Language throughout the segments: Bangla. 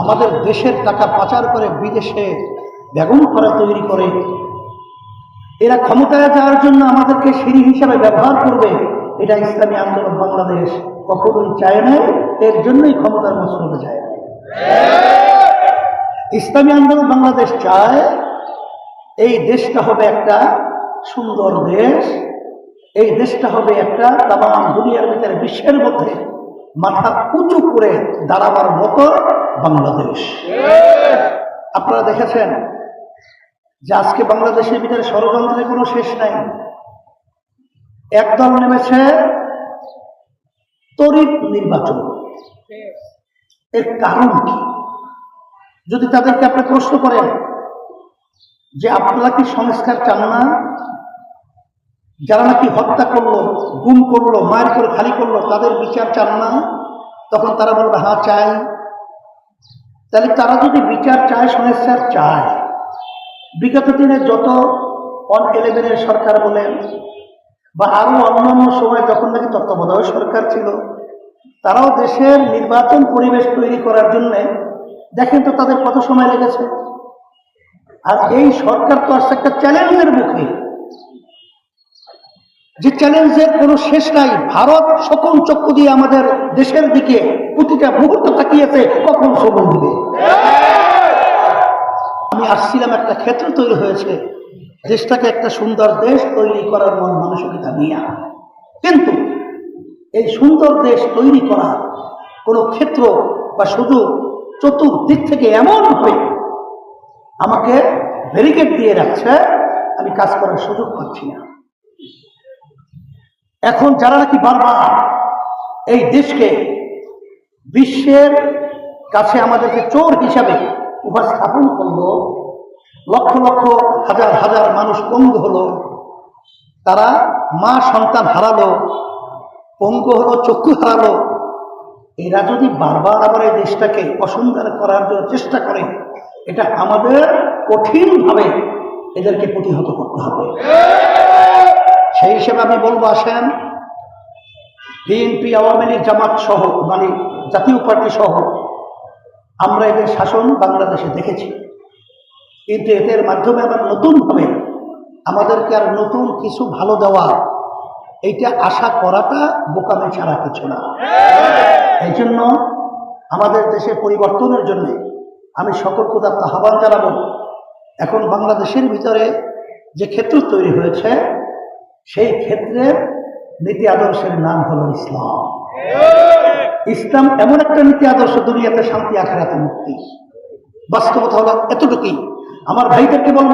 আমাদের দেশের টাকা পাচার করে বিদেশে বেগম করা তৈরি করে, এরা ক্ষমতায় যাওয়ার জন্য আমাদেরকে সিঁড়ি হিসাবে ব্যবহার করবে, এটা ইসলামী আন্দোলন বাংলাদেশ কখনোই চায় না, এর জন্যই ক্ষমতার মসলবে যায় না। ইসলামী আন্দোলন বাংলাদেশ চায়, এই দেশটা হবে একটা সুন্দর দেশ, এই দেশটা হবে একটা তাম দুনিয়ার ভিতরে বিশ্বের মধ্যে মাথা উঁচু করে দাঁড়াবার মতো বাংলাদেশ। আপনারা দেখেছেন যে আজকে বাংলাদেশের ভিতরে ষড়যন্ত্রের কোনো শেষ নাই। একদল নেমেছে, তড়িৎ নির্বাচন। এর কারণ কি? যদি তাদেরকে আপনি প্রশ্ন করেন যে আপনারা কি সংস্কার চান না? যারা নাকি হত্যা করল, গুম করল মায়ের করে খালি করল, তাদের বিচার চান না। তখন তারা বলবে হ্যাঁ চাই। তাহলে তারা যদি বিচার চায়, সংস্কার চায়। বিগত দিনে যত অন ইলেভেনের সরকার বলেন, বা আরও অন্যান্য সময় যখন নাকি তত্ত্বাবধায়ক সরকার ছিল, তারাও দেশের নির্বাচন পরিবেশ তৈরি করার জন্যে, দেখেন তো তাদের কত সময় লেগেছে। আর এই সরকার তো আসছে একটা চ্যালেঞ্জের মুখে। যে চ্যালেঞ্জের কোনো শেষ নাই, ভারত সকল চক্ষু দিয়ে আমাদের দেশের দিকে প্রতিটা মুহূর্ত তাকিয়েছে, কখন সবল দিবে আমি আসছিলাম একটা ক্ষেত্র তৈরি হয়েছে, দেশটাকে একটা সুন্দর দেশ তৈরি করার মন মানসিকতা নিয়ে। কিন্তু এই সুন্দর দেশ তৈরি করা কোনো ক্ষেত্র বা শুধু চতুর্দিক থেকে এমন হবে, আমাকে ব্যারিকেড দিয়ে রাখছে, আমি কাজ করার সুযোগ পাচ্ছি না। এখন যারা নাকি বারবার এই দেশকে বিশ্বের কাছে আমাদেরকে চোর হিসাবে উপস্থাপন করল, লক্ষ লক্ষ হাজার হাজার মানুষ পঙ্গু হলো, তারা মা সন্তান হারালো, পঙ্গু হলো, চক্ষু হারালো। এরা যদি বারবার আবার এই দেশটাকে অসুন্দর করার জন্য চেষ্টা করে, এটা আমাদের কঠিনভাবে এদেরকে প্রতিহত করতে হবে। সেই হিসেবে আমি বলব আসেন, বিএনপি, আওয়ামী লীগ, জামাত সহ মানে জাতীয় পার্টি সহ, আমরা এদের শাসন বাংলাদেশে দেখেছি। কিন্তু এদের মাধ্যমে আবার নতুনভাবে আমাদেরকে আর নতুন কিছু ভালো দেওয়া, এইটা আশা করাটা বোকামে ছাড়া কিছু না। এই জন্য আমাদের দেশে পরিবর্তনের জন্য আমি সতর্কতার আহ্বান জানাব। এখন বাংলাদেশের ভিতরে যে ক্ষেত্র তৈরি হয়েছে সেই ক্ষেত্রে নীতি আদর্শের নাম হলো ইসলাম। ইসলাম এমন একটা নীতি আদর্শ, দুনিয়াতে শান্তি, আখারাতে মুক্তি। বাস্তবতা হলো এতটুকুই। আমার ভাইদেরকে বলব,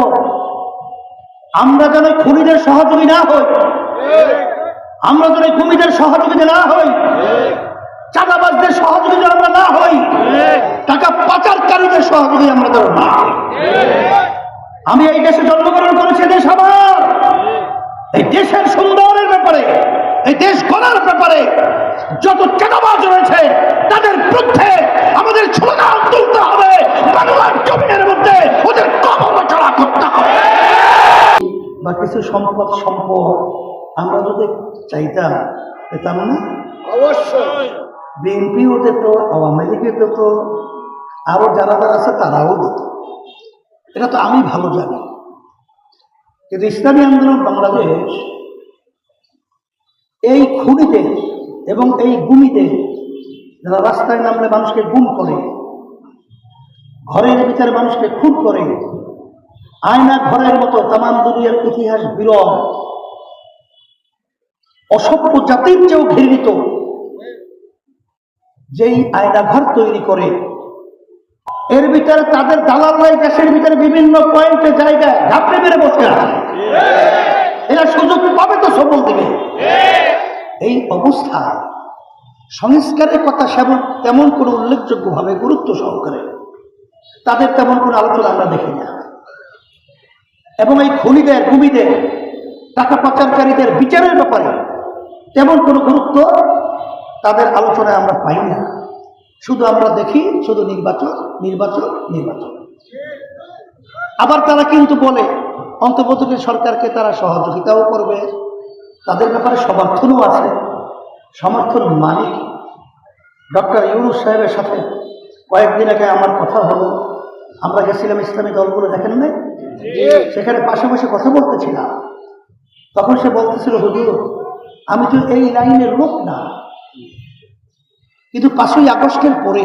আমরা যেন খুনিদের সহযোগী না হই, আমরা যেন খুনিদের সহযোগী না হই, চাঁদাবাজদের সহযোগিতা আমরা না হই, টাকা পাচারকারীদের সহযোগী আমরা যেন না আমি এই দেশে জন্মগ্রহণ করেছি দেশ আমার এই দেশের সুন্দরের ব্যাপারে এই দেশ গড়ার ব্যাপারে যত চাঁদাবাজ রয়েছে তাদের বিরুদ্ধে আমাদের স্লোগান তুলতে হবে। বাংলার জমিনের মধ্যে ওদের চড়া করতে হবে। বা কিছু সম্পদ সম্পদ আমরা যদি চাইতাম পেতাম না? অবশ্যই। বিএনপিও দিত আওয়ামী লীগও দিত আরও যারা যারা আছে তারাও দিত। এটা তো আমি ভালো জানি। কিন্তু ইসলামী আন্দোলন বাংলাদেশ এই খুনিদের এবং এই গুমিতে যারা রাস্তায় নামলে মানুষকে গুম করে, ঘরের ভিতরে মানুষকে খুন করে, আয়না ঘরের মতো তামাম দুনিয়ার ইতিহাস বিরল, অসভ্য জাতির চেয়েও ঘৃণিত, যেই আয়না ঘর তৈরি করে এর ভিতরে তাদের দালালরাই দেশের ভিতরে বিভিন্ন পয়েন্টে জায়গায় ঘাপড়ে মেরে বসে এরা সুযোগ পাবে তো সবল দিবে। এই অবস্থা, সংস্কারের কথা সেমন তেমন কোনো উল্লেখযোগ্যভাবে গুরুত্ব সহকারে। তাদের তেমন কোনো আলোচনা আমরা দেখি না। এবং এই খনিদের ভূমিদের টাকা পাচারকারীদের বিচারের ব্যাপারে তেমন কোনো গুরুত্ব তাদের আলোচনায় আমরা পাই না। শুধু আমরা দেখি, শুধু নির্বাচন নির্বাচন নির্বাচন আবার তারা কিন্তু বলে অন্তর্বর্তী সরকারকে তারা সহযোগিতাও করবে। তাদের ব্যাপারে সমর্থনও আছে। সমর্থন মানে কি? ডক্টর ইউনুস সাহেবের সাথে কয়েকদিন আগে আমার কথা হলো। আমরা গেছিলাম ইসলামী দলগুলো, দেখেন নাই? সেখানে পাশাপাশি কথা বলতেছিলাম। তখন সে বলতেছিল, হুজুর, আমি তো এই লাইনের লোক না। কিন্তু পাঁচই আগস্টের পরে